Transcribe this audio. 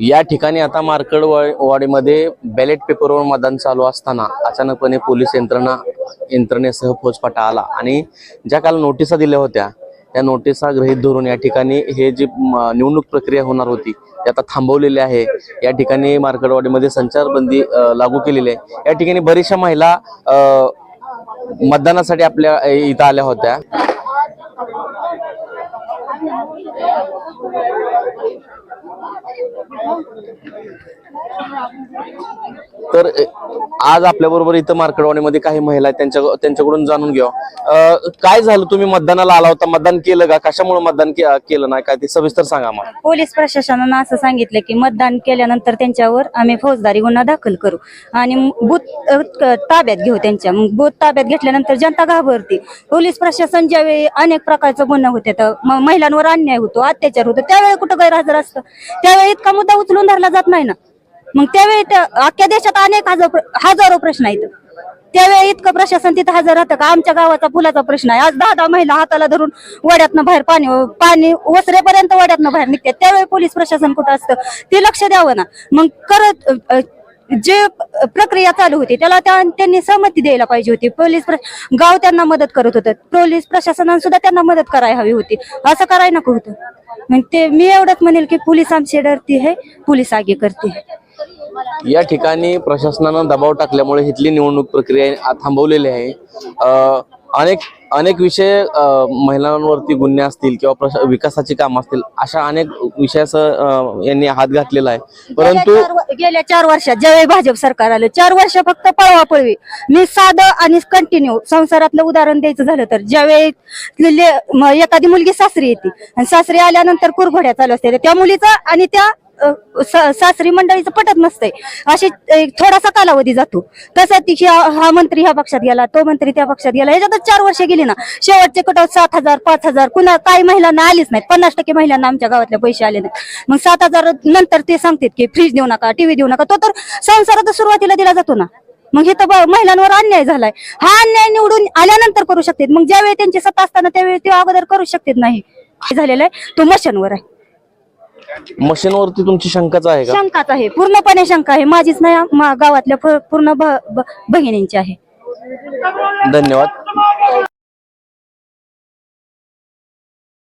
या ठिकाणी आता मार्कड वाडीमध्ये बॅलेट पेपरवर मतदान चालू असताना अचानकपणे पोलीस यंत्रणा यंत्रणेसह फौजफाटा आला. आणि ज्या काल नोटिसा दिल्या होत्या त्या नोटिसा गृहीत धरून या ठिकाणी हे जी निवडणूक प्रक्रिया होणार होती ते आता थांबवलेली आहे. या ठिकाणी मार्कडवाडीमध्ये संचारबंदी लागू केलेली आहे. या ठिकाणी बरेचशा महिला मतदानासाठी आपल्या इथं आल्या होत्या. तर आज आपल्या बरोबर इथं मार्कडवाडीमध्ये काही महिला आहेत त्यांच्या त्यांच्याकडून जाणून घ्या काय झालं? तुम्ही मतदानाला आला होता मतदान केलं का? कशामुळे मतदान के- केलं नाही? काय ते सविस्तर सांगा मला पोलीस प्रशासनानं असं सांगितलं की मतदान केल्यानंतर त्यांच्यावर आम्ही फौजदारी गुन्हा दाखल करू. आणि बूथ ताब्यात घेऊ त्यांच्या. मग बूथ ताब्यात घेतल्यानंतर जनता घाबरते. पोलीस प्रशासन ज्यावेळी अनेक प्रकारचा गुन्हा होते महिलांवर अन्याय होतो अत्याचार होतो त्यावेळी कुठं गैरहजर असतं? त्यावेळी इतका मुद्दा उचलून धरला जात नाही ना. मग त्यावेळी अख्ख्या देशात अनेक हजार हजारो प्रश्न आहेत. त्यावेळी इतकं प्रशासन तिथं हजर राहतं का? आमच्या गावाचा पुलाचा प्रश्न आहे. आज दहा दहा महिला हाताला धरून वड्यातनं बाहेर पाणी पाणी ओसरेपर्यंत वड्यातनं बाहेर निघतात त्यावेळी पोलीस प्रशासन कुठं असतं? ते लक्ष द्यावं ना. मग करत जे प्रक्रिया चालू होती त्याला त्या- त्यांनी सहमती द्यायला पाहिजे होती. पोलीस प्र- गाव त्यांना मदत करत होतं. पोलीस प्रशासनाने सुद्धा त्यांना मदत करायला हवी होती. असं करायला नको होतं. मग ते मी एवढंच म्हणेल की पोलीस आमची डरती है पोलीस आगे करते. है या ठिकाणी प्रशासनानं दबाव टाकल्यामुळे इथली निवडणूक प्रक्रिया थांबवलेली आहे. अनेक अनेक विषय महिलांवरती गुन्हे असतील किंवा प्रशा- विकासाची कामं असतील अशा अनेक विषयाचं यांनी हात घातलेला आहे. परंतु गेल्या चार वर्षात ज्यावेळी भाजप सरकार आलं चार वर्ष फक्त पळवा पळवी मी साधं आणि कंटिन्यू संसारातलं उदाहरण द्यायचं झालं तर ज्यावेळी ले- एखादी मुलगी सासरी येते आणि सासरी आल्यानंतर कुरघोड्या चालू असते त्या मुलीचा आणि त्या स- सासरी मंडळीचं पटत नसतंय. अशी एक थोडासा कालावधी जातो. तसं ती हा मंत्री ह्या पक्षात गेला तो मंत्री त्या पक्षात गेला ह्याच्यातच चार वर्ष गेली. ना. शेवटचे कटआउट सात हजार पाच हजार कुणा काही महिलांना आलीच नाहीत. पन्नास टक्के महिलांना आमच्या गावातले पैसे आले नाहीत. मग सात हजार नंतर ते सांगतात की फ्रीज देऊ नका टीव्ही देऊ नका. तो तर संसारात सुरुवातीला दिला जातो ना. मग हे तर महिलांवर अन्याय झालाय. हा अन्याय निवडून आल्यानंतर करू शकतात. मग ज्यावेळी त्यांची सत्ता असताना त्यावेळी ते अगोदर करू शकतात नाही. झालेलं आहे. तो मशांवर आहे. मशीनवरती तुमची शंकाच आहे का? शंकाच आहे. पूर्णपणे शंका आहे. माझीच नाही मा- गावातल्या पूर्ण भगिनींची आहे. धन्यवाद.